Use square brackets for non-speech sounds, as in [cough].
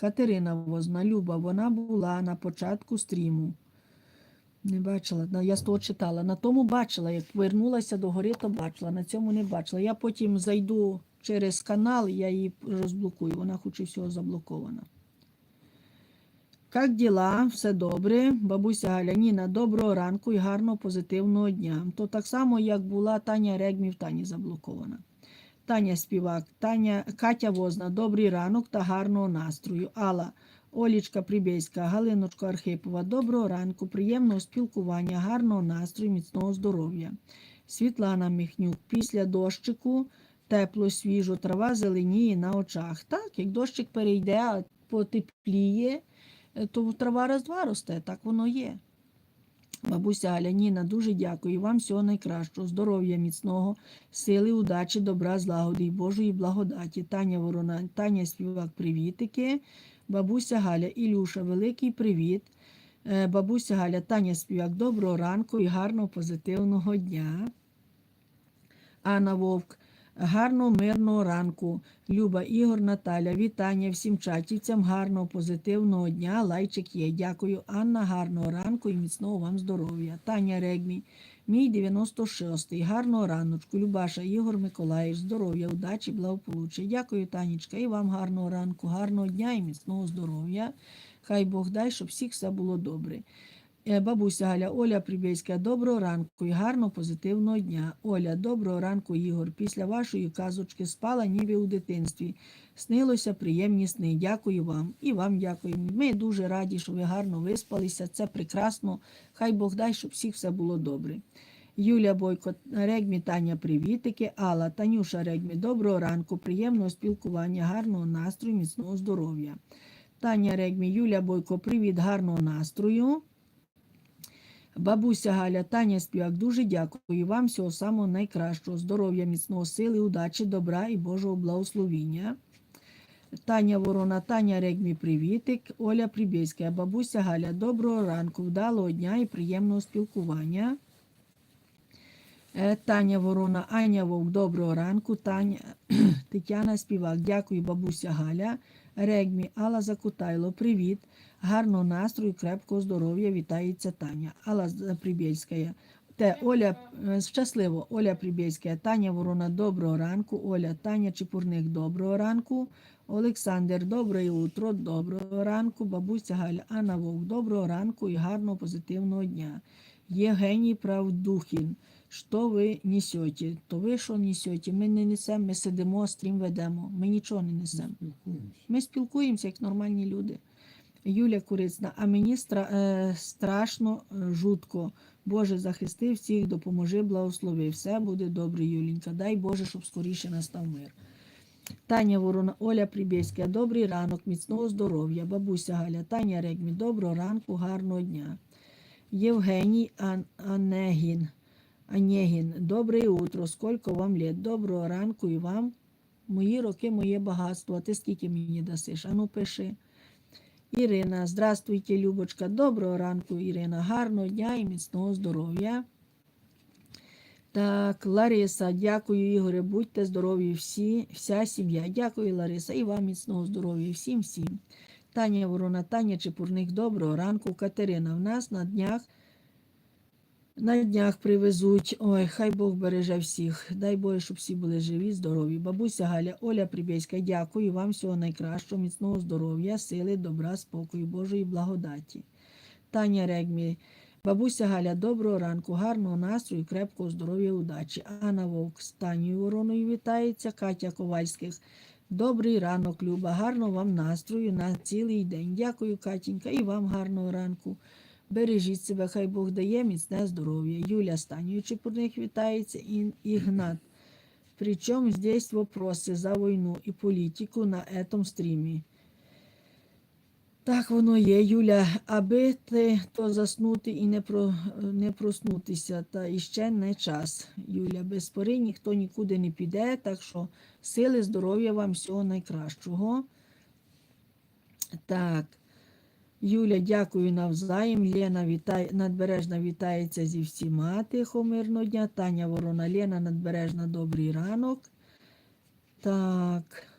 Катерина Возна, Люба, вона була на початку стріму. Не бачила, я з того читала. На тому бачила, як вернулася до гори, то бачила, на цьому не бачила. Я потім зайду через канал, я її розблокую. Вона хоч і всього заблокована. Як діла? Все добре. Бабуся Галя, Ніна, доброго ранку і гарного позитивного дня. То так само, як була Таня Регмі в Тані заблокована. Таня співак, Таня, Катя Возна, добрий ранок та гарного настрою. Алла, Олічка Прибєська, Галиночка Архипова, доброго ранку, приємного спілкування, гарного настрою, міцного здоров'я. Світлана Міхнюк, після дощику тепло, свіжо, трава зеленіє на очах. Так, як дощик перейде, потепліє, то трава раз два росте, так воно є. Бабуся Галя, Ніна, дуже дякую вам всього найкращого, здоров'я міцного, сили, удачі, добра, злагоди і Божої благодаті. Таня Ворона, Таня співак, привітики. Бабуся Галя, Ілюша, великий привіт. Е, Бабуся Галя, Таня співак, доброго ранку і гарного позитивного дня. Анна Вовк, гарного мирного ранку. Люба Ігор, Наталя, вітання всім чатівцям, гарного позитивного дня. Лайчик є. Дякую, Анна, гарного ранку і міцного вам здоров'я. Таня Регмі, мій 96-й. Гарного раночку. Любаша, Ігор Миколаївич, здоров'я, удачі, благополуччя. Дякую, Танечка, і вам гарного ранку, гарного дня і міцного здоров'я. Хай Бог дай, щоб всіх все було добре. Е, Бабуся Галя, Оля Прибєська, доброго ранку і гарного позитивного дня. Оля, доброго ранку, Ігор. Після вашої казочки спала ніби у дитинстві. Снилося приємні сни. Дякую вам. І вам дякую. Ми дуже раді, що ви гарно виспалися. Це прекрасно. Хай Бог дай, щоб всіх все було добре. Юля Бойко, Регмі, Таня, привітики. Алла, Танюша Регмі, доброго ранку, приємного спілкування, гарного настрою, міцного здоров'я. Таня Регмі, Юля Бойко, привіт, гарного настрою. Бабуся Галя, Таня Співак, дуже дякую вам всього самого найкращого, здоров'я, міцного сили, удачі, добра і Божого благословіння. Таня Ворона, Таня Регмі, привітик. Оля Прибєська, бабуся Галя, доброго ранку, вдалого дня і приємного спілкування. Е, Таня Ворона, Аня Вовк, доброго ранку. Таня, [clears throat] Тетяна Співак, дякую, бабуся Галя. Регмі, Алла Закутайло, привіт. Гарного настрою, крепкого здоров'я. Вітається Таня. Алла Прибєльська. Те Оля е, щасливо. Оля Прибєльська, Таня Ворона, доброго ранку. Оля, Таня Чепурник, доброго ранку. Олександр, доброе утро, доброго ранку. Бабуся Галя, Анна Вовк, доброго ранку і гарного позитивного дня. Євгеній Правдухін, що ви несете? То ви що несете? Ми не несемо, ми сидимо, стрім ведемо. Ми нічого не несемо. Ми спілкуємося як нормальні люди. Юля Курицна, а мені стра- е, страшно, е, жутко. Боже, захисти всіх, допоможи, благослови. Все буде добре, Юлінька. Дай Боже, щоб скоріше настав мир. Таня Ворона, Оля Прибєська, добрий ранок, міцного здоров'я. Бабуся Галя, Таня Регмі, доброго ранку, гарного дня. Євгеній Ан- Анегін, Анегін, добре утро, скільки вам літ, доброго ранку і вам. Мої роки, моє багатство. А ти скільки мені дасиш? Ану, пиши. Ірина, здравствуйте, Любочка. Доброго ранку, Ірина. Гарного дня і міцного здоров'я. Так, Лариса, дякую, Ігоре. Будьте здорові всі, вся сім'я. Дякую, Лариса, і вам міцного здоров'я, всім всім. Таня Ворона, Таня Чепурник, доброго ранку. Катерина, в нас на днях на днях привезуть. Ой, хай Бог береже всіх. Дай Боже, щоб всі були живі, здорові. Бабуся Галя, Оля Прибєська, дякую вам всього найкращого, міцного здоров'я, сили, добра, спокою, Божої благодаті. Таня Регмі, бабуся Галя, доброго ранку, гарного настрою, крепкого здоров'я, удачі. Анна Вовк з Танією Вороною вітається, Катя Ковальських. Добрий ранок, Люба, гарного вам настрою на цілий день. Дякую, Катінька, і вам гарного ранку. Бережіть себе, хай Бог дає міцне здоров'я. Юля Станію Чепурник вітається і Ігнат. Причем здесь вопросы за війну і політику на этом стрімі. Так воно є, Юля, аби ти то заснути і не, про, не проснутися, та іще не час. Юля, без пори ніхто нікуди не піде, так що сили, здоров'я вам всього найкращого. Так. Юля, дякую навзаєм. Лена вітай... надбережна вітається зі всіма тихо мирного дня. Таня Ворона, Лена надбережна, добрий ранок. Так.